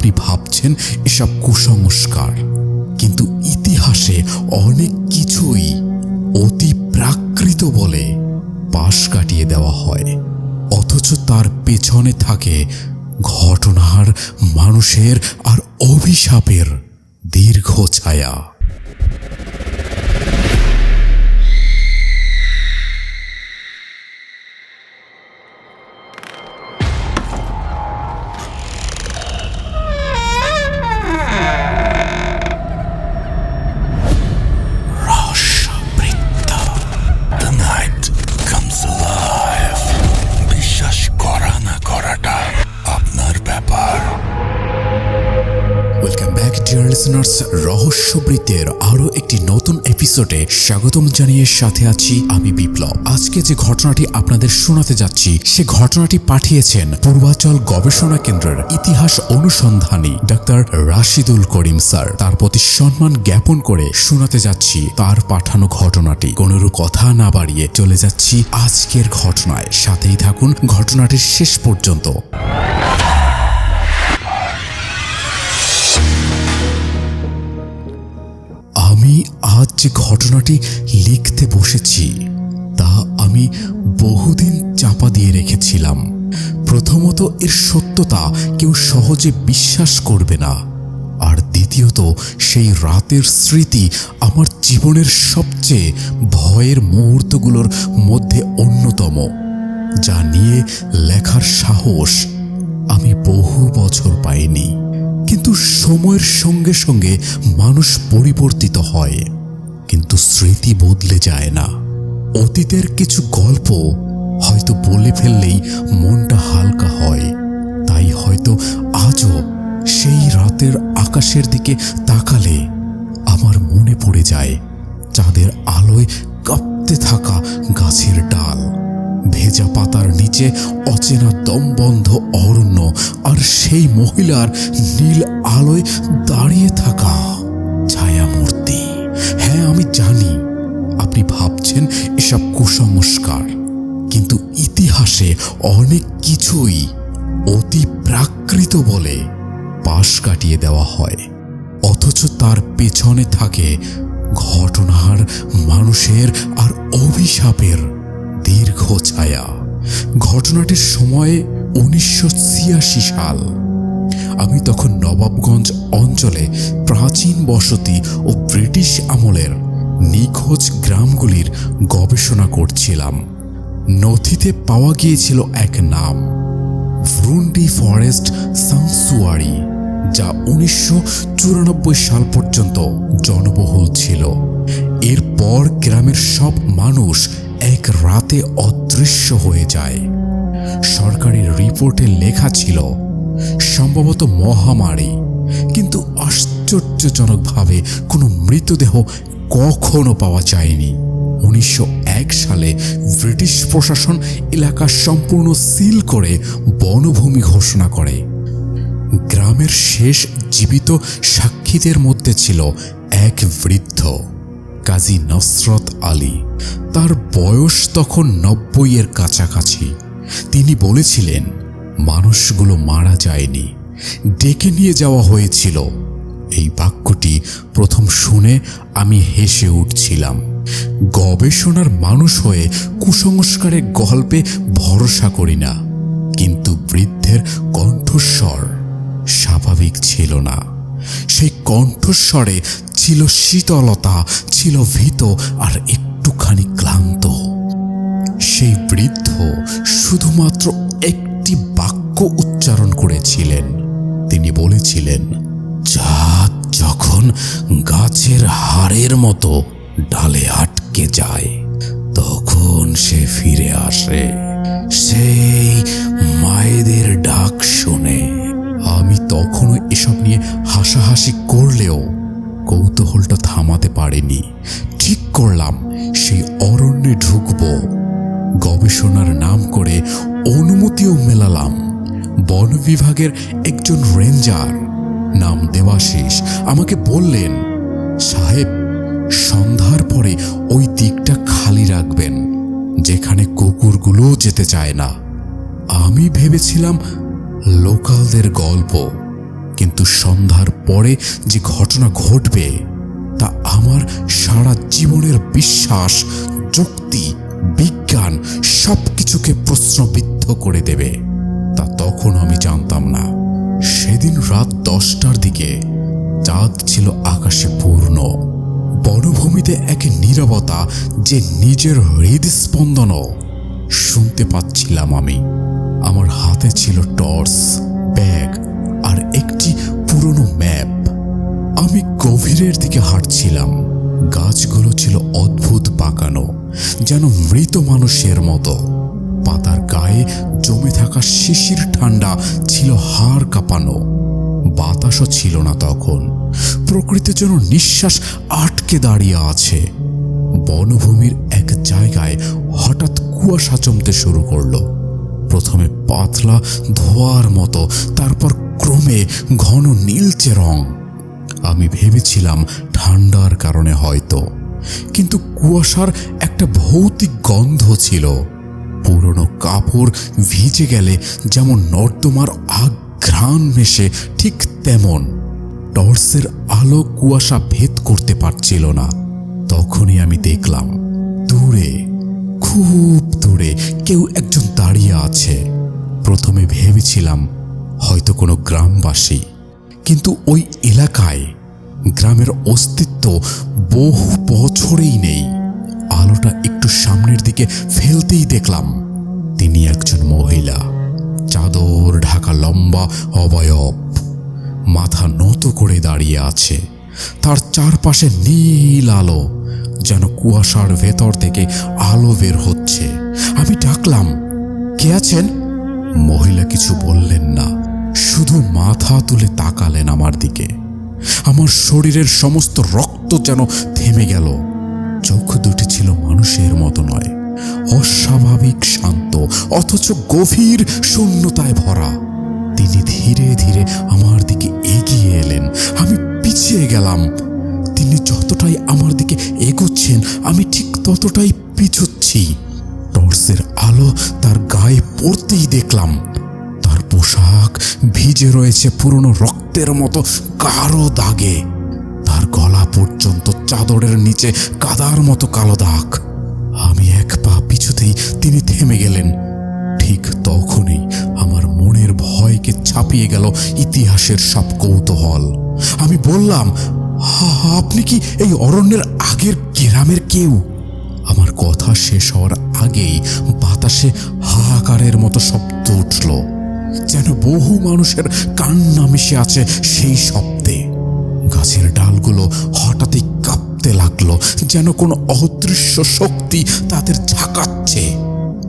আপনি ভাবছেন এসব কুসংস্কার। কিন্তু ইতিহাসে অনেক কিছুই অতি প্রাকৃত বলে পাশ কাটিয়ে দেওয়া হয়। অথচ তার পেছনে থাকে ঘটনার, মানুষের আর অভিশাপের দীর্ঘ ছায়া। রহস্যবৃত্তের আরও একটি নতুন এপিসোডে স্বাগতম জানিয়ে সাথে আছি আমি বিপ্লব। আজকে যে ঘটনাটি আপনাদের শোনাতে যাচ্ছি, সে ঘটনাটি পাঠিয়েছেন পূর্বাচল গবেষণা কেন্দ্রের ইতিহাস অনুসন্ধানী ডাক্তার রাশিদুল করিম স্যার। তার প্রতি সম্মান জ্ঞাপন করে শোনাতে যাচ্ছি তার পাঠানো ঘটনাটি। কোনোরূপ কথা না বাড়িয়ে চলে যাচ্ছি আজকের ঘটনায়। সাথেই থাকুন ঘটনাটির শেষ পর্যন্ত। আজ যে ঘটনাটি লিখতে বসেছি, তা আমি বহুদিন চাপা দিয়ে রেখেছিলাম। প্রথমত এর সত্যতা কেউ সহজে বিশ্বাস করবে না। আর দ্বিতীয়ত, সেই রাতের স্মৃতি আমার জীবনের সবচেয়ে ভয়ের মুহূর্তগুলোর মধ্যে অন্যতম, যা নিয়ে লেখার সাহস আমি বহু বছর পাইনি। কিন্তু সময়ের সঙ্গে সঙ্গে মানুষ পরিবর্তিত হয়। কিন্তু স্মৃতি বদলে যায় না। অতীতের কিছু গল্প হয়তো বলে ফেললেই মনটা হালকা হয়। তাই হয়তো আজও সেই রাতের আকাশের দিকে তাকালে আমার মনে পড়ে যায়, চাঁদের আলোয় কাঁপতে থাকা গাছের ডাল, ভেজা পাতার নিচে অচেনা দমবন্ধ অরণ্য আর সেই মহিলার নীল আলোয় দাঁড়িয়ে থাকা। আমি জানি আপনি ভাবছেন এসব কুসংস্কার, কিন্তু ইতিহাসে অনেক কিছুই অতি প্রাকৃত বলে পাশ কাটিয়ে দেওয়া হয়। অথচ তার পেছনে থাকে ঘটনার, মানুষের আর অভিশাপের দীর্ঘ ছায়া। ঘটনাটির সময় উনিশশো ছিয়াশি সাল। আমি তখন নবাবগঞ্জ অঞ্চলে প্রাচীন বসতি ও ব্রিটিশ আমলের নিখোঁজ গ্রামগুলির গবেষণা করছিলাম। নথিতে পাওয়া গিয়েছিল এক নাম, ভ্রুন্ডি ফরেস্ট সাংসুয়ারি, যা উনিশশো চুরানব্বই সাল পর্যন্ত জনবহুল ছিল। এরপর গ্রামের সব মানুষ এক রাতে অদৃশ্য হয়ে যায়। সরকারি রিপোর্টে লেখা ছিল সম্ভবত মহামারী। কিন্তু আশ্চর্যজনকভাবে কোনো মৃতদেহ কখনো পাওয়া যায়নি। উনিশশো এক সালে ব্রিটিশ প্রশাসন এলাকা সম্পূর্ণ সিল করে বনভূমি ঘোষণা করে। গ্রামের শেষ জীবিত সাক্ষীদের মধ্যে ছিল এক বৃদ্ধ, কাজী নসরত আলী। তার বয়স তখন নব্বইয়ের কাছাকাছি। তিনি বলেছিলেন মানুষগুলো মারা যায়নি। ডেকে নিয়ে যাওয়া হয়েছিল। এই বাক্যটি প্রথম শুনে আমি হেসে উঠছিলাম। গবেষণার মানুষ হয়ে কুসংস্কারের গল্পে ভরসা করি না। কিন্তু বৃদ্ধের কণ্ঠস্বর স্বাভাবিক ছিল না। সেই কণ্ঠস্বরে ছিল শীতলতা, ছিল ভীত আর একটুখানি ক্লান্ত। সেই বৃদ্ধ শুধুমাত্র একটি বাক্য উচ্চারণ করেছিলেন, তিনি বলেছিলেন চাঁদ যখন গাছের হাড়ের মতো ডালে আটকে যায়, তখন সে ফিরে আসে, সেই মায়েদের ডাক শুনে। আমি তখনও এসব নিয়ে হাসাহাসি করলেও কৌতূহলটা থামাতে পারেনি। ঠিক করলাম, সেই অরণ্যে ঢুকবো, গবেষণার নাম করে অনুমতিও মেলালাম। বন বিভাগের একজন রেঞ্জার নাম দেবাশিস আমাকে বললেন, সাহেব, সন্ধ্যার পরে ওই দিকটা খালি রাখবেন, যেখানে কুকুরগুলোও যেতে চায় না। আমি ভেবেছিলাম লোকালদের গল্প, কিন্তু সন্ধ্যার পরে যে ঘটনা ঘটবে, তা আমার সারা জীবনের বিশ্বাস, যুক্তি বিজ্ঞান সব কিছুকে প্রশ্নবিদ্ধ করে দেবে। তা তখন আমি জানতাম না। সেদিন রাত দশটার দিকে চাঁদ ছিল আকাশে পূর্ণ। বনভূমিতে এক নীরবতা যে নিজের হৃদস্পন্দনও শুনতে পাচ্ছিলাম আমি। আমার হাতে ছিল টর্চ, ব্যাগ আর একটি পুরনো ম্যাপ। আমি গভীরের দিকে হাঁটছিলাম। গাছগুলো ছিল অদ্ভুত পাকানো যেন মৃত মানুষের মতো। পাতার গায়ে জমে থাকা শিশির ঠান্ডা ছিল হাড় কাঁপানো। বাতাসও ছিল না তখন। প্রকৃতি যেন নিঃশ্বাস আটকে দাঁড়িয়ে আছে। বনভূমির এক জায়গায় হঠাৎ কুয়াশা জমতে শুরু করল। প্রথমে পাতলা ধোয়ার মতো, তারপর ক্রমে ঘন নীলচে রং। আমি ভেবেছিলাম ঠান্ডার কারণে হয়তো। কিন্তু কুয়াশার একটা ভৌতিক গন্ধ ছিল। পুরনো কাপড় ভিজে গেলে যেমন নর্দমার আগ ঘ্রাণ মেশে ঠিক তেমন। টর্চের আলো কুয়াশা ভেদ করতে পারছিল না। তখনই আমি দেখলাম, দূরে, খুব দূরে কেউ একজন দাঁড়িয়ে আছে। প্রথমে ভেবেছিলাম হয়তো কোনো গ্রামবাসী, কিন্তু ওই এলাকায় গ্রামের অস্তিত্ব বহু বছরেই নেই। আলোটা একটু সামনের দিকে ফেলতেই দেখলাম, তিনি একজন মহিলা। চাদর ঢাকা লম্বা, অবয়ব। মাথা নত করে দাঁড়িয়ে আছে। তার চারপাশে নীল আলো, যেন কুয়াশার ভেতর থেকে আলো বের হচ্ছে। আমি ডাকলাম, কে আছেন? মহিলা কিছু বললেন না, শুধু মাথা তুলে তাকালেন আমার দিকে। আমার শরীরের সমস্ত রক্ত যেন থেমে গেল। চোখ দুটি ছিল মানুষের মতো নয়। অস্বাভাবিক শান্ত, অথচ গভীর শূন্যতায় ভরা। তিনি ধীরে ধীরে আমার দিকে এগিয়ে এলেন। আমি পিছিয়ে গেলাম। তিনি যতটাই আমার দিকে এগোচ্ছেন, আমি ঠিক ততটাই পিছুচ্ছি। টর্চের আলো তার গায়ে পড়তেই দেখলাম। তার পোশাক ভিজে রয়েছে পুরনো রক্তের মতো কারও দাগে তার গলা পর্যন্ত চাদরের নিচে কাদার মতো কালো দাগ। আমি এক পা পিছুতেই তিনি থেমে গেলেন। ঠিক তখনই আমার মনের ভয়কে ছাপিয়ে গেল ইতিহাসের সব কৌতূহল। আমি বললাম "হা, আপনি কি এই অরণ্যের আগের গ্রামের কেউ? আমার কথা শেষ হওয়ার আগেই বাতাসে হাহাকারের মতো শব্দ উঠল। যেন বহু মানুষের কান্না মিশে আছে সেই শব্দে। গাছের ডালগুলো হঠাৎই কাঁপতে লাগল, যেন কোনো অদৃশ্য শক্তি তাদের ঝাঁকাচ্ছে।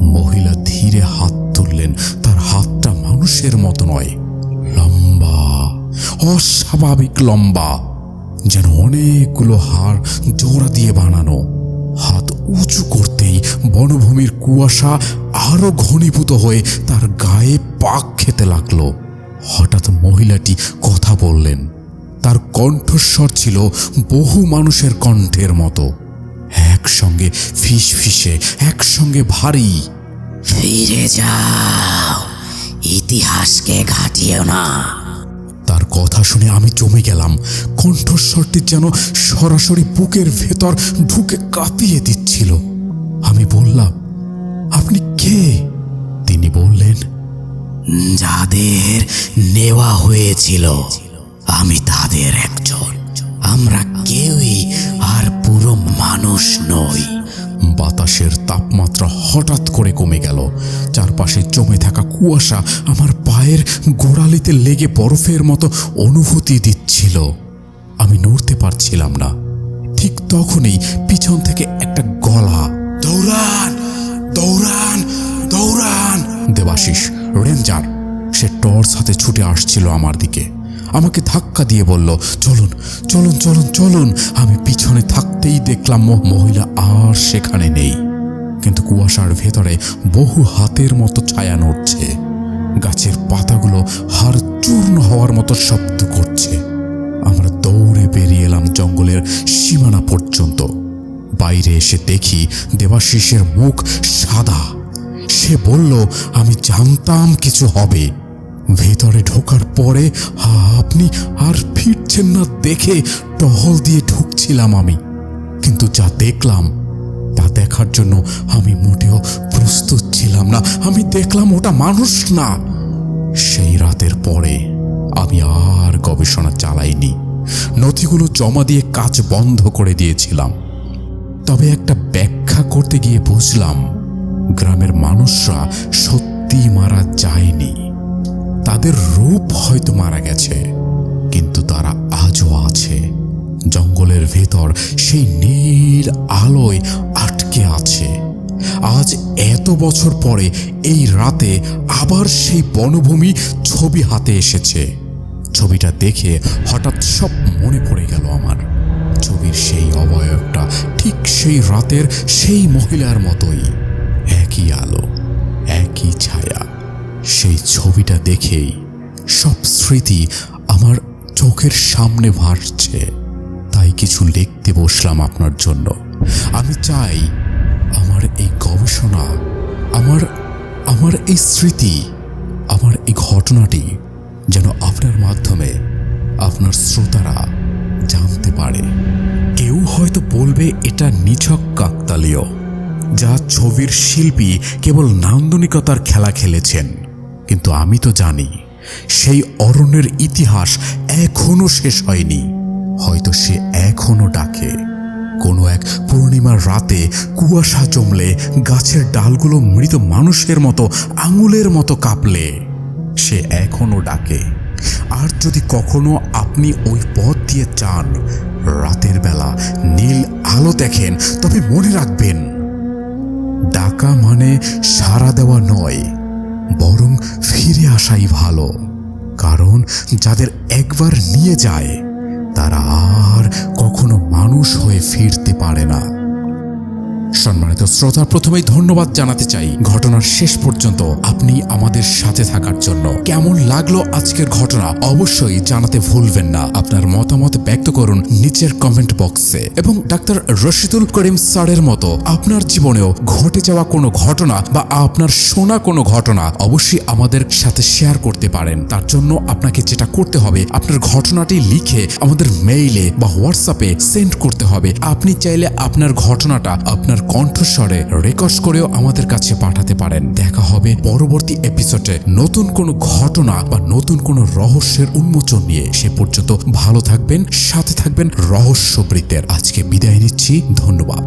মহিলা ধীরে হাত তুললেন, তার হাতটা মানুষের মতো নয়, লম্বা, অস্বাভাবিক লম্বা, যেন অনেকগুলো হাড় জোড়া দিয়ে বানানো। হাত উঁচু করতেই বনভূমির কুয়াশা আরও ঘনীভূত হয়ে তার গায়ে পাক খেতে লাগল। হঠাৎ মহিলাটি কথা বললেন। তার কণ্ঠস্বর ছিল বহু মানুষের কণ্ঠের মতো। একসঙ্গে ফিস ফিসে একসঙ্গে ভারী। ফিরে যাও, ইতিহাসকে ঘাটিও না। তার কথা শুনে আমি জমে গেলাম। কণ্ঠস্বরটি যেন সরাসরি বুকের ভেতর ঢুকে কাঁপিয়ে দিচ্ছিল। আমি বললাম, আপনি কে? তিনি বললেন, যাদের নেওয়া হয়েছিল, আমি তাদের একজন। আমরা কেউই আর পুরো মানুষ নই। বাতাসের তাপমাত্রা হঠাৎ করে কমে গেল। চারপাশে জমে থাকা কুয়াশা আমার পায়ের গোড়ালিতে লেগে বরফের মতো অনুভূতি দিচ্ছিল। আমি নড়তে পারছিলাম না। ঠিক তখনই পিছন থেকে একটা গলা, দৌড়ান দৌড়ান দৌড়ান! দেবাশিস, রেঞ্জার, সে টর্চ হাতে ছুটে আসছিল আমার দিকে। আমাকে ধাক্কা দিয়ে বলল, চলুন চলুন চলুন চলুন। আমি পিছনে থাকতেই দেখলাম মহিলা আর সেখানে নেই। কিন্তু কুয়াশার ভেতরে বহু হাতের মতো ছায়া নড়ছে। গাছের পাতাগুলো হার চূর্ণ হওয়ার মতো শব্দ করছে। আমরা দৌড়ে বেরিয়ে এলাম জঙ্গলের সীমানা পর্যন্ত। বাইরে এসে দেখি দেবাশিসের মুখ সাদা। সে বলল, আমি জানতাম কিছু হবে। ভেতরে ঢোকার পরে আপনি আর ফিরছেন না দেখে টহল দিয়ে ঢুকছিলাম আমি। কিন্তু যা দেখলাম, তা দেখার জন্য আমি মোটেও প্রস্তুত ছিলাম না। আমি দেখলাম ওটা মানুষ না। সেই রাতের পরে আমি আর গবেষণা চালাইনি। নথিগুলো জমা দিয়ে কাজ বন্ধ করে দিয়েছিলাম। তবে একটা ব্যাখ্যা করতে গিয়ে বুঝলাম, গ্রামের মানুষরা সত্যি মারা যায়নি তাদের রূপ হয়তো মারা গেছে, কিন্তু তারা আজও আছে। জঙ্গলের ভেতর সেই নীল আলোয় আটকে আছে। আজ এত বছর পরে এই রাতে আবার সেই বনভূমি ছবি হাতে এসেছে। ছবিটা দেখে হঠাৎ সব মনে পড়ে গেল আমার। ছবির সেই অবয়বটা ঠিক সেই রাতের সেই মহিলার মতোই। একই আলো, একই ছায়া। সেই ছবিটা দেখেই সব স্মৃতি আমার চোখের সামনে ভাসছে। তাই কিছু লিখতে বসলাম আপনার জন্য। আমি চাই আমার এই গবেষণা, আমার আমার এই স্মৃতি, আমার এই ঘটনাটি যেন আপনার মাধ্যমে আপনার শ্রোতারা জানতে পারে। কেউ হয়তো বলবে, এটা নিছক কাকতালীয়, যা ছবির শিল্পী কেবল নান্দনিকতার খেলা খেলেছেন। কিন্তু আমি তো জানি, সেই অরণ্যের ইতিহাস এখনও শেষ হয়নি। হয়তো সে এখনও ডাকে। কোনো এক পূর্ণিমার রাতে কুয়াশা জমলে, গাছের ডালগুলো মৃত মানুষের মতো, আঙুলের মতো কাঁপলে। সে এখনও ডাকে। আর যদি কখনো আপনি ওই পথ দিয়ে চান রাতের বেলা নীল আলো দেখেন, তবে মনে রাখবেন, ডাকা মানে সাড়া দেওয়া নয়। বরং ফিরে আসাই ভালো। কারণ যাদের একবার নিয়ে যায়, তারা আর কখনো মানুষ হয়ে ফিরতে পারে না। সম্মানিত শ্রোতা, প্রথমেই ধন্যবাদ জানাতে চাই। ঘটনার শেষ পর্যন্ত আপনি আমাদের সাথে থাকার জন্য। কেমন লাগল আজকের ঘটনা? অবশ্যই জানাতে ভুলবেন না। আপনার মতামত ব্যক্ত করুন নিচের কমেন্ট বক্সে। এবং ডাক্তার রশিদুল করিম স্যারের মতো আপনার জীবনেও ঘটে যাওয়া কোনো ঘটনা বা আপনার শোনা কোনো ঘটনা অবশ্যই আমাদের সাথে শেয়ার করতে পারেন। তার জন্য আপনাকে যেটা করতে হবে, আপনার ঘটনাটি লিখে আমাদের মেইলে বা হোয়াটসঅ্যাপে সেন্ড করতে হবে। আপনি চাইলে আপনার ঘটনাটা আপনার কণ্ঠস্বরে রেকর্ড করেও আমাদের কাছে পাঠাতে পারেন। দেখা হবে পরবর্তী এপিসোডে নতুন কোনো ঘটনা বা নতুন কোনো রহস্যের উন্মোচন নিয়ে। সে পর্যন্ত ভালো থাকবেন, সাথে থাকবেন রহস্যবৃত্তের আজকে বিদায় নিচ্ছি, ধন্যবাদ।